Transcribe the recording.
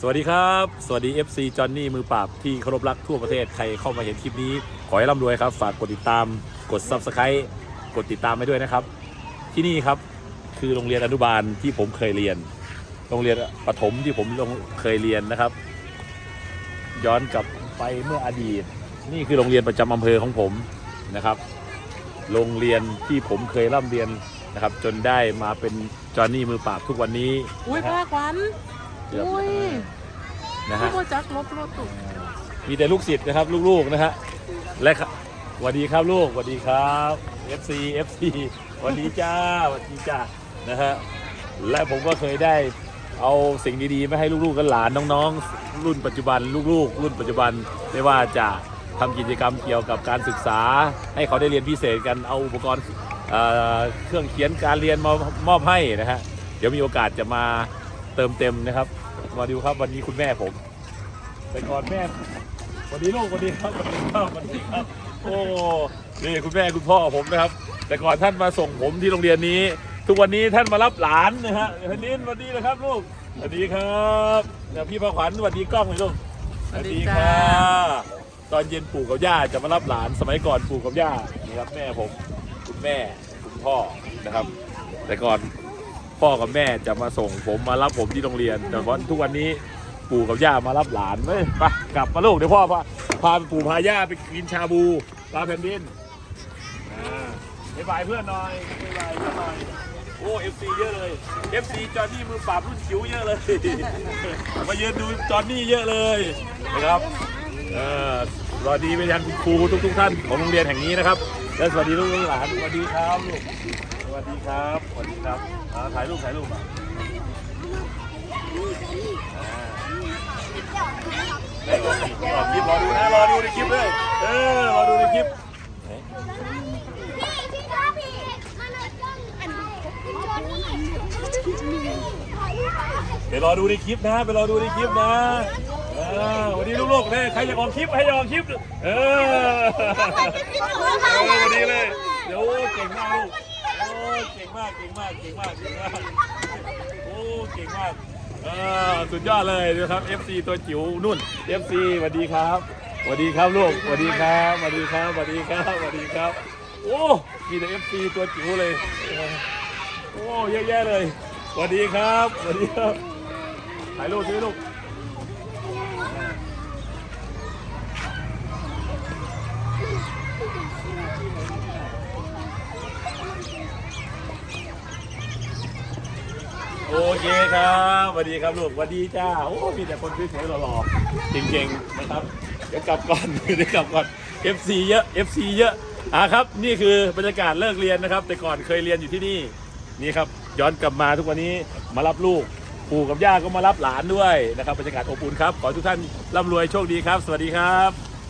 สวัสดีครับ สวัสดี FC จอห์นนี่มือปราบที่เคารพรักทั่วประเทศใครเข้ามาเห็นคลิปนี้ ขอให้ร่ำรวยครับ ฝากกดติดตามกด Subscribe กดติดตามไปด้วยนะครับ ที่นี่ครับคือโรงเรียนอนุบาลที่ผมเคยเรียน โรงเรียนประถมที่ผมลงเคยเรียนนะครับ ย้อนกลับไปเมื่ออดีต นี่คือโรงเรียนประจำอำเภอของผมนะครับ โรงเรียนที่ผมเคยร่ำเรียนนะครับ จนได้มาเป็นจอห์นนี่มือปราบทุกวันนี้อุ้ยนะผ้าฮะขวัญ เกือบอุ้ยนะพี่ฮะโบจักลบรถตุกมีแต่ลูกศิษย์นะครับ ลูกๆนะฮะและครับสวัสดีครับลูกสวัสดีครับ FC FC สวัสดีจ้าสวัสดีจ้านะฮะและผมก็เคยได้เอาสิ่งดีๆมาให้ลูกๆกันหลานน้องๆ รุ่นปัจจุบันลูกๆ รุ่นปัจจุบันไม่ว่าจะทำกิจกรรมเกี่ยวกับการศึกษา ให้เขาได้เรียนพิเศษกันเอาอุปกรณ์เอ่อเครื่องเขียนการเรียนมามอบให้นะฮะเดี๋ยวมีโอกาสจะมาเติมเต็มนะครับ มาดูครับวันนี้คุณแม่ผมแต่ก่อนแม่วัสดีลูกวัสดีครับวัสดีครับวัสดีครับ โอ้นี่คุณแม่คุณพ่อผมนะครับ แต่ก่อนท่านมาส่งผมที่โรงเรียนนี้ ทุกวันนี้ท่านมารับหลานนะฮะท่านนินวัสดีนะครับลูกสวัสดีครับเดี๋ยวพี่พระขวัญสวัสดีกล้องเลยลูกสวัสดีจ้าตอนเย็นปู่กับย่าจะมารับหลานสมัยก่อนปู่กับย่านี่ครับแม่ผมคุณแม่คุณพ่อนะครับ แต่ก่อน พ่อกับแม่จะมาส่งผมมารับผมที่โรงเรียน แต่วันทุกวันนี้ปู่กับย่ามารับหลานเฮ้ยไปกลับมาลูกเดี๋ยวพ่อพาพาปู่พาย่าไปกินชาบูปลาแผ่นดินอ่าบ๊ายบายเพื่อนหน่อยบ๊ายบายเพื่อนหน่อยโอ้เอฟซีเยอะเลย FC จอห์นนี่มือปราบรุ่นจิ๋วเยอะเลย มายืนดูจอห์นนี่เยอะเลยนะครับเออสวัสดีไปยังคุณครูทุกทุกๆท่านของโรงเรียนแห่งนี้นะครับ และสวัสดีลูกหลาน สวัสดีครับลูก สวัสดีครับ สวัสดีครับอ่าถ่ายรูปถ่ายรูปมาอ่าได้รอคลิปรอดูนะ รอดูในคลิปเลย เออ รอดูในคลิปพี่คะพี่มาเลยจ้องอันนี้ไปรอดูในคลิปนะ ไปรอดูในคลิปนะ เออวันนี้ลูกๆเนี่ยใครอยากออกคลิปให้อยากออกคลิป เออเออวันนี้เลย เดี๋ยวเก่งมากลูกโอ้เก่งมากเก่งมากเก่งมากเก่งมากโอ้เก่งมากเออสุดยอดเลยนะครับ FC ตัวจิ๋วนุ่น FC สวัสดีครับสวัสดีครับลูกสวัสดีครับสวัสดีครับสวัสดีครับสวัสดีครับ โอ้มีแต่ FC ตัวจิ๋วเลยโอ้เยอะแยะเลยสวัสดีครับสวัสดีครับถ่ายรูปใช่ไหมลูก โอเคครับสวัสดีครับลูกสวัสดีจ้าโอ้มีแต่คนสวยๆหล่อๆเก่งๆนะครับเดี๋ยวกลับก่อนเดี๋ยวกลับก่อน FC เยอะ FC เยอะอะครับ นี่คือบรรยากาศเลิกเรียนนะครับ แต่ก่อนเคยเรียนอยู่ที่นี่นี่ครับย้อนกลับมาทุกวันนี้มารับลูกปู่กับย่าก็มารับหลานด้วยนะครับบรรยากาศอบอุ่นครับขอทุกท่านร่ำรวยโชคดีครับ สวัสดีครับ